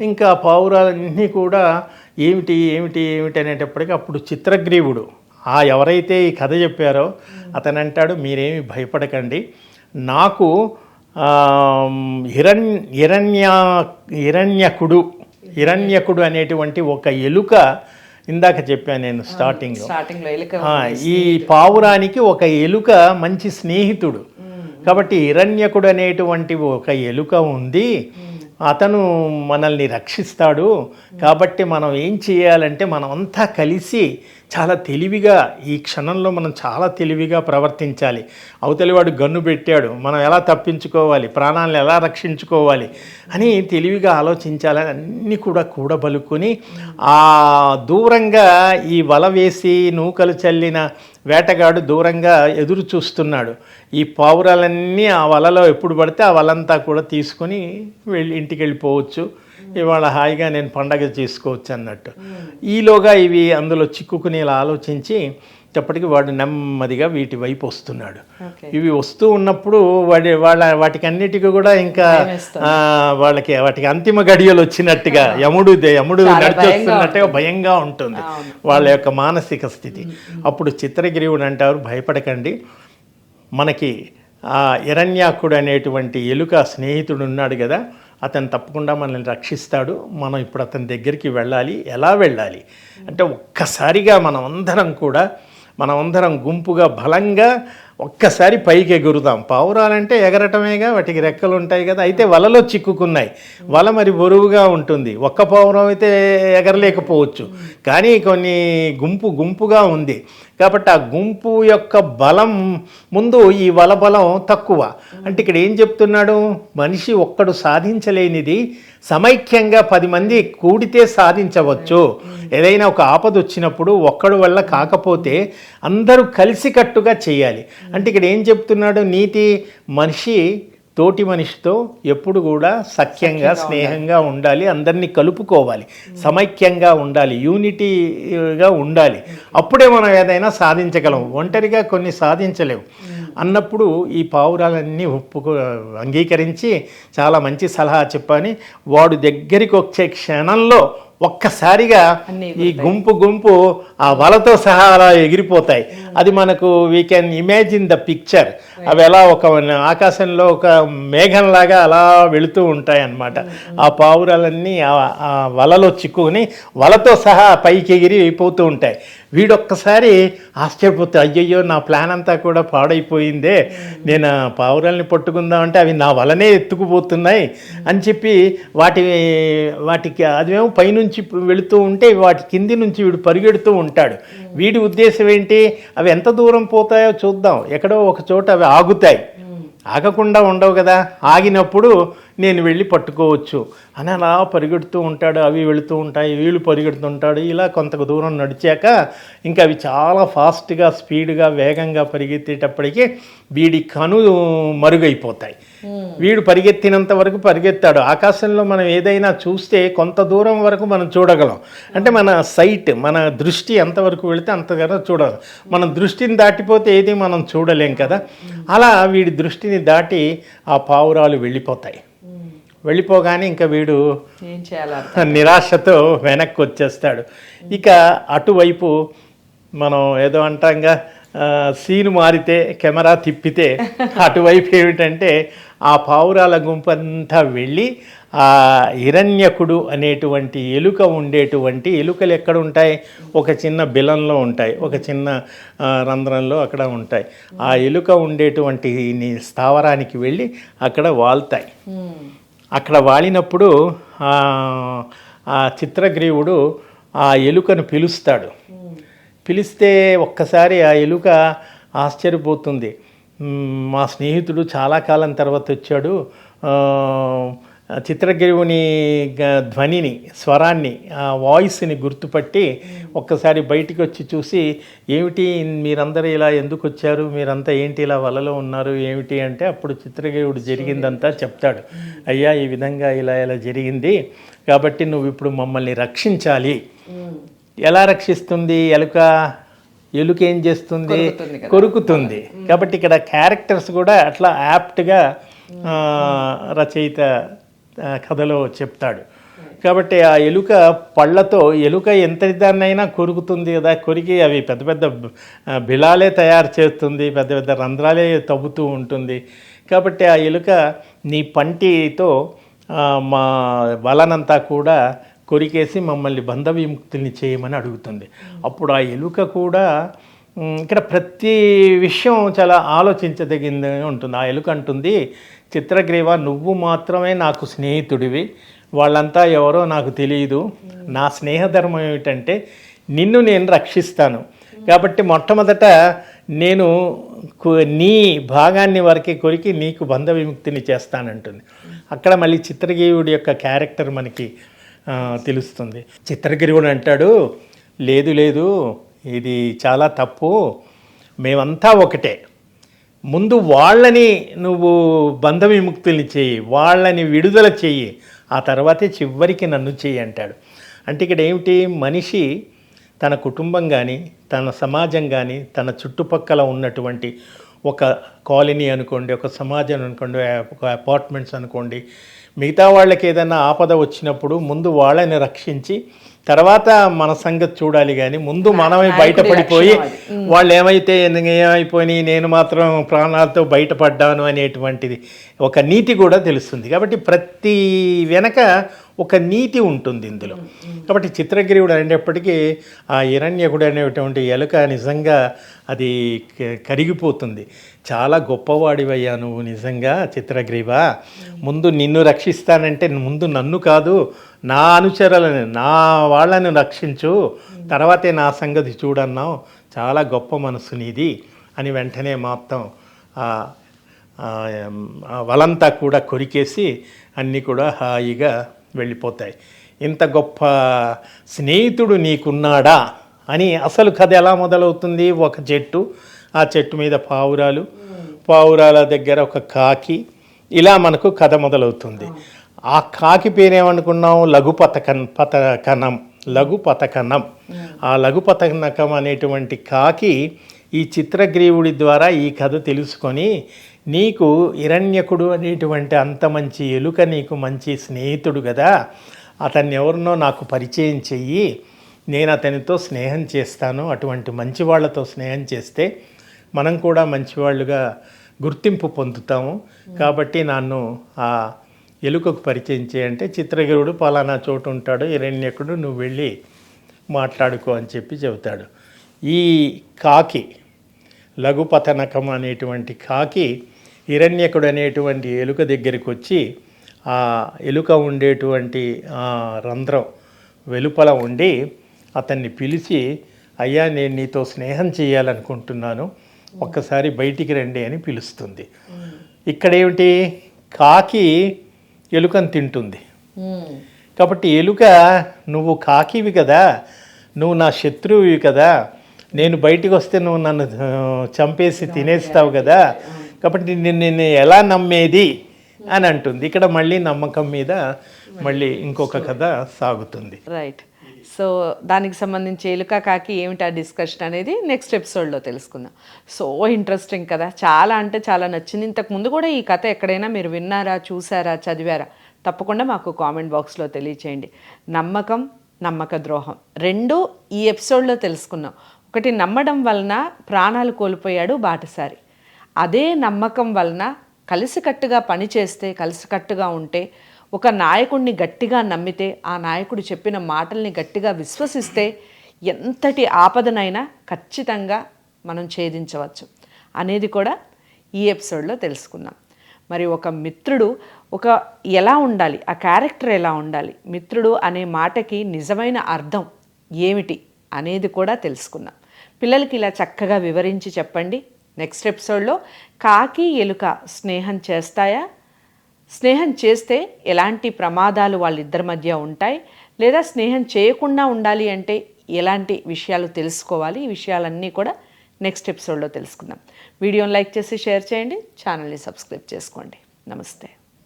ఇంకా పావురాలన్నీ కూడా ఏమిటి ఏమిటి ఏమిటి అనేటప్పటికి అప్పుడు చిత్రగ్రీవుడు. ఆ ఎవరైతే ఈ కథ చెప్పారో అతను అంటాడు మీరేమి భయపడకండి. నాకు హిరణ్ హిరణ్య హిరణ్యకుడు హిరణ్యకుడు అనేటువంటి ఒక ఎలుక ఇందాక చెప్పాను నేను స్టార్టింగ్లో. స్టార్టింగ్ ఈ పావురానికి ఒక ఎలుక మంచి స్నేహితుడు. కాబట్టి హిరణ్యకుడు అనేటువంటి ఒక ఎలుక ఉంది. అతను మనల్ని రక్షిస్తాడు. కాబట్టి మనం ఏం చేయాలంటే మనం అంతా కలిసి చాలా తెలివిగా ఈ క్షణంలో మనం చాలా తెలివిగా ప్రవర్తించాలి. అవతలి వాడు గన్ను పెట్టాడు. మనం ఎలా తప్పించుకోవాలి? ప్రాణాలను ఎలా రక్షించుకోవాలి? అని తెలివిగా ఆలోచించాలని అన్నీ కూడా కూడబలుకొని ఆ దూరంగా ఈ వల వేసి నూకలు చల్లిన వేటగాడు దూరంగా ఎదురు చూస్తున్నాడు. ఈ పావురాలన్నీ ఆ వలలో ఎప్పుడు పడితే ఆ వలంతా కూడా తీసుకొని వెళ్ళి ఇంటికి వెళ్ళిపోవచ్చు. ఇవాళ హాయిగా నేను పండగ చేసుకోవచ్చు అన్నట్టు. ఈలోగా ఇవి అందులో చిక్కుకుని ఇలా ఆలోచించి అప్పటికి వాడు నెమ్మదిగా వీటి వైపు వస్తున్నాడు. ఇవి వస్తూ ఉన్నప్పుడు వాడి వాళ్ళ వాటికి అన్నిటికీ కూడా ఇంకా వాళ్ళకి వాటికి అంతిమ గడియలు వచ్చినట్టుగా యముడు యముడు నడిచొస్తున్నట్టుగా భయంగా ఉంటుంది. వాళ్ళ యొక్క మానసిక స్థితి. అప్పుడు చిత్రగిరివుడు అంటారు భయపడకండి. మనకి ఆ హిరణ్యాకుడు అనేటువంటి ఎలుక స్నేహితుడు ఉన్నాడు కదా అతను తప్పకుండా మనల్ని రక్షిస్తాడు. మనం ఇప్పుడు అతని దగ్గరికి వెళ్ళాలి. ఎలా వెళ్ళాలి? అంటే ఒక్కసారిగా మనం అందరం కూడా మనం అందరం గుంపుగా బలంగా ఒక్కసారి పైకి ఎగురుదాం. పావురాలంటే ఎగరటమేగా వాటికి రెక్కలు ఉంటాయి కదా అయితే వలలో చిక్కుకున్నాయి. వల మరి బరువుగా ఉంటుంది. ఒక్క పావురం అయితే ఎగరలేకపోవచ్చు. కానీ కొన్ని గుంపు గుంపుగా ఉంది. కాబట్టి ఆ గుంపు యొక్క బలం ముందు ఈ వల బలం తక్కువ. అంటే ఇక్కడ ఏం చెప్తున్నాడు? మనిషి ఒక్కడు సాధించలేనిది సమైక్యంగా పది మంది కూడితే సాధించవచ్చు. ఏదైనా ఒక ఆపద వచ్చినప్పుడు ఒక్కడు వల్ల కాకపోతే అందరూ కలిసికట్టుగా చేయాలి. అంటే ఇక్కడ ఏం చెప్తున్నాడు? నీతి మనిషి తోటి మనిషితో ఎప్పుడు కూడా సఖ్యంగా స్నేహంగా ఉండాలి. అందరినీ కలుపుకోవాలి. సమైక్యంగా ఉండాలి. యూనిటీగా ఉండాలి. అప్పుడే మనం ఏదైనా సాధించగలం. ఒంటరిగా కొన్ని సాధించలేము అన్నప్పుడు ఈ పావురాలన్నీ ఒప్పుకో అంగీకరించి చాలా మంచి సలహా చెప్పని వాడు దగ్గరికి వచ్చే క్షణంలో ఒక్కసారిగా ఈ గుంపు గుంపు ఆ వలతో సహా అలా ఎగిరిపోతాయి. అది మనకు we can imagine the picture అవి ఎలా ఒక ఆకాశంలో ఒక మేఘంలాగా అలా వెళుతూ ఉంటాయి అన్నమాట ఆ పావురాలన్నీ ఆ- వలలో చిక్కుని వలతో సహా పైకి ఎగిరి పోతూ ఉంటాయి. వీడొక్కసారి ఆశ్చర్యపోతే అయ్యయ్యో నా ప్లాన్ అంతా కూడా పాడైపోయిందే. నేను ఆ పావురాల్ని పట్టుకుందామంటే అవి నా వలనే ఎత్తుకుపోతున్నాయి అని చెప్పి వాటి వాటికి అదేమో పైనుంచి వెళుతూ ఉంటే వాటి కింది నుంచి వీడు పరిగెడుతూ ఉంటాడు. వీడి ఉద్దేశం ఏంటి? అవి ఎంత దూరం పోతాయో చూద్దాం. ఎక్కడో ఒక చోట అవి ఆగుతాయి. ఆగకుండా ఉండవు కదా. ఆగినప్పుడు నేను వెళ్ళి పట్టుకోవచ్చు అని అలా పరిగెడుతూ ఉంటాడు. అవి వెళుతూ ఉంటాయి వీళ్ళు పరిగెడుతుంటాడు ఇలా కొంత దూరం నడిచాక ఇంకా అవి చాలా ఫాస్ట్గా స్పీడ్గా వేగంగా పరిగెత్తేటప్పటికి వీడి కను మరుగైపోతాయి. వీడు పరిగెత్తినంత వరకు పరిగెత్తాడు. ఆకాశంలో మనం ఏదైనా చూస్తే కొంత దూరం వరకు మనం చూడగలం. అంటే మన సైట్ మన దృష్టి ఎంతవరకు వెళితే అంతవరకు చూడగలం. మన దృష్టిని దాటిపోతే ఏది మనం చూడలేం కదా. అలా వీడి దృష్టిని దాటి ఆ పావురాలు వెళ్ళిపోతాయి. వెళ్ళిపోగానే ఇంకా వీడు నిరాశతో వెనక్కి వచ్చేస్తాడు. ఇక అటువైపు మనం ఏదో అంటాంగా సీను మారితే కెమెరా తిప్పితే అటువైపు ఏమిటంటే ఆ పావురాల గుంపంతా వెళ్ళి ఆ హిరణ్యకుడు అనేటువంటి ఎలుక ఉండేటువంటి ఎలుకలు ఎక్కడ ఉంటాయి? ఒక చిన్న బిలంలో ఉంటాయి. ఒక చిన్న రంధ్రంలో అక్కడ ఉంటాయి. ఆ ఎలుక ఉండేటువంటి స్థావరానికి వెళ్ళి అక్కడ వాళ్తాయి. ఉమ్. అక్కడ వాలినప్పుడు ఆ చిత్రగ్రీవుడు ఆ ఎలుకను పిలుస్తాడు. పిలిస్తే ఒక్కసారి ఆ ఎలుక ఆశ్చర్యపోతుంది. మా స్నేహితుడు చాలా కాలం తర్వాత వచ్చాడు. చిత్రగిరివుని ధ్వనిని స్వరాన్ని ఆ వాయిస్ని గుర్తుపట్టి ఒక్కసారి బయటికి వచ్చి చూసి ఏమిటి మీరందరూ ఇలా ఎందుకు వచ్చారు? మీరంతా ఏంటి ఇలా వలలో ఉన్నారు? ఏమిటి? అంటే అప్పుడు చిత్రగిరివుడు జరిగిందంతా చెప్తాడు. అయ్యా ఈ విధంగా ఇలా ఇలా జరిగింది. కాబట్టి నువ్వు ఇప్పుడు మమ్మల్ని రక్షించాలి. ఎలా రక్షిస్తుంది? ఎలుక? ఎలుక ఏం చేస్తుంది? కొరుకుతుంది కాబట్టి ఇక్కడ క్యారెక్టర్స్ కూడా అట్లా యాప్ట్గా రచయిత కథలో చెప్తాడు. కాబట్టి ఆ ఎలుక పళ్ళతో ఎలుక ఎంత దాన్నైనా కొరుకుతుంది కదా కొరికి అవి పెద్ద పెద్ద బిలాలే తయారు చేస్తుంది పెద్ద పెద్ద రంధ్రాలే తవ్వుతూ ఉంటుంది. కాబట్టి ఆ ఎలుక నీ పంటితో మా వలనంతా కూడా కొరికేసి మమ్మల్ని బంధవిముక్తిని చేయమని అడుగుతుంది. అప్పుడు ఆ ఎలుక కూడా ఇక్కడ ప్రతి విషయం చాలా ఆలోచించదగింది ఉంటుంది. ఆ ఎలుక అంటుంది చిత్రగ్రీవ నువ్వు మాత్రమే నాకు స్నేహితుడివి. వాళ్ళంతా ఎవరో నాకు తెలియదు నా స్నేహధర్మం ఏమిటంటే నిన్ను నేను రక్షిస్తాను. కాబట్టి మొట్టమొదట నేను నీ భాగాన్ని వరకే కొరికి నీకు బంధ విముక్తిని చేస్తానంటుంది. అక్కడ మళ్ళీ చిత్రగీవుడి యొక్క క్యారెక్టర్ మనకి తెలుస్తుంది. చిత్రగిరివుడు అంటాడు లేదు లేదు. ఇది చాలా తప్పు. మేమంతా ఒకటే. ముందు వాళ్ళని నువ్వు బంధ విముక్తుల్ని చేయి వాళ్ళని విడుదల చెయ్యి ఆ తర్వాతే చివరికి నన్ను చెయ్యి అంటాడు. అంటే ఇక్కడ ఏమిటి? మనిషి తన కుటుంబం కానీ తన సమాజం కానీ తన చుట్టుపక్కల ఉన్నటువంటి ఒక కాలనీ అనుకోండి ఒక సమాజం అనుకోండి ఒక అపార్ట్మెంట్స్ అనుకోండి మిగతా వాళ్ళకి ఏదైనా ఆపద వచ్చినప్పుడు ముందు వాళ్ళని రక్షించి తర్వాత మన సంగతి చూడాలి కానీ ముందు మనమే బయటపడిపోయి వాళ్ళు ఏమైతే ఏమైపోయినాయి నేను మాత్రం ప్రాణాలతో బయటపడ్డాను అనేటువంటిది ఒక నీతి కూడా తెలుస్తుంది. కాబట్టి ప్రతి వెనక ఒక నీతి ఉంటుంది ఇందులో. కాబట్టి చిత్రగిరివుడు అనేటప్పటికీ ఆ హిరణ్యకుడు అనేటువంటి ఎలుక నిజంగా అది కరిగిపోతుంది. చాలా గొప్పవాడివయ్యా నువ్వు నిజంగా చిత్రగ్రీవ. ముందు నిన్ను రక్షిస్తానంటే ముందు నన్ను కాదు నా అనుచరులను నా వాళ్ళని రక్షించు. తర్వాతే నా సంగతి చూడన్నావు. చాలా గొప్ప మనసు నీది అని వెంటనే మొత్తం వలంతా కూడా కొరికేసి అన్నీ కూడా హాయిగా వెళ్ళిపోతాయి. ఇంత గొప్ప స్నేహితుడు నీకున్నాడా అని అసలు కథ ఎలా మొదలవుతుంది? ఒక చెట్టు ఆ చెట్టు మీద పావురాలు. పావురాల దగ్గర ఒక కాకి. ఇలా మనకు కథ మొదలవుతుంది. ఆ కాకి పేరేమనుకున్నాం లఘు పతకన్ పతకనం. లఘు పతకనం. ఆ లఘు అనేటువంటి కాకి ఈ చిత్రగ్రీవుడి ద్వారా ఈ కథ తెలుసుకొని నీకు హిరణ్యకుడు అనేటువంటి అంత మంచి ఎలుక నీకు మంచి స్నేహితుడు కదా అతన్ని ఎవరినో నాకు పరిచయం చెయ్యి. నేను అతనితో స్నేహం చేస్తాను. అటువంటి మంచి వాళ్ళతో స్నేహం చేస్తే మనం కూడా మంచివాళ్ళుగా గుర్తింపు పొందుతాము. కాబట్టి నన్ను ఆ ఎలుకకు పరిచయం చేయంటే చిత్రగిరుడు పలానా చోటు ఉంటాడు హిరణ్యకుడు నువ్వు వెళ్ళి మాట్లాడుకో అని చెప్పి చెబుతాడు. ఈ కాకి లఘుపతనకం అనేటువంటి కాకి హిరణ్యకుడు అనేటువంటి ఎలుక దగ్గరికి వచ్చి ఆ ఎలుక ఉండేటువంటి రంధ్రం వెలుపల ఉండి అతన్ని పిలిచి అయ్యా నేను నీతో స్నేహం చేయాలనుకుంటున్నాను. ఒక్కసారి బయటికి రండి అని పిలుస్తుంది. ఇక్కడేమిటి? కాకి ఎలుకను తింటుంది. కాబట్టి ఎలుక నువ్వు కాకివి కదా. నువ్వు నా శత్రువువి కదా. నేను బయటికి వస్తే నువ్వు నన్ను చంపేసి తినేస్తావు కదా. కాబట్టి నిన్ను నేను ఎలా నమ్మేది అని అంటుంది. ఇక్కడ మళ్ళీ నమ్మకం మీద మళ్ళీ ఇంకొక కథ సాగుతుంది. రైట్ సో దానికి సంబంధించి ఎలుక కాకి ఏమిటి ఆ డిస్కషన్ అనేది నెక్స్ట్ ఎపిసోడ్లో తెలుసుకుందాం. సో ఇంట్రెస్టింగ్ కదా. చాలా అంటే చాలా నచ్చింది. ఇంతకు ముందు కూడా ఈ కథ ఎక్కడైనా మీరు విన్నారా చూసారా చదివారా? తప్పకుండా మాకు కామెంట్ బాక్స్లో తెలియచేయండి. నమ్మకం నమ్మక ద్రోహం. రెండు ఈ ఎపిసోడ్లో తెలుసుకున్నాం ఒకటి నమ్మడం వలన ప్రాణాలు కోల్పోయాడు బాటసారి. అదే నమ్మకం వలన కలిసికట్టుగా పనిచేస్తే కలిసికట్టుగా ఉంటే ఒక నాయకుడిని గట్టిగా నమ్మితే ఆ నాయకుడు చెప్పిన మాటల్ని గట్టిగా విశ్వసిస్తే ఎంతటి ఆపదనైనా ఖచ్చితంగా మనం ఛేదించవచ్చు అనేది కూడా ఈ ఎపిసోడ్లో తెలుసుకున్నాం మరి ఒక మిత్రుడు ఒక ఎలా ఉండాలి ఆ క్యారెక్టర్ ఎలా ఉండాలి మిత్రుడు అనే మాటకి నిజమైన అర్థం ఏమిటి అనేది కూడా తెలుసుకున్నాం పిల్లలకి ఇలా చక్కగా వివరించి చెప్పండి. నెక్స్ట్ ఎపిసోడ్లో కాకి ఎలుక స్నేహం చేస్తాయా? స్నేహం చేస్తే ఎలాంటి ప్రమాదాలు వాళ్ళిద్దరి మధ్య ఉంటాయి? లేదా స్నేహం చేయకుండా ఉండాలి అంటే ఎలాంటి విషయాలు తెలుసుకోవాలి? ఈ విషయాలన్నీ కూడా నెక్స్ట్ ఎపిసోడ్లో తెలుసుకుందాం. వీడియోని లైక్ చేసి షేర్ చేయండి. ఛానల్ని సబ్స్క్రైబ్ చేసుకోండి. నమస్తే.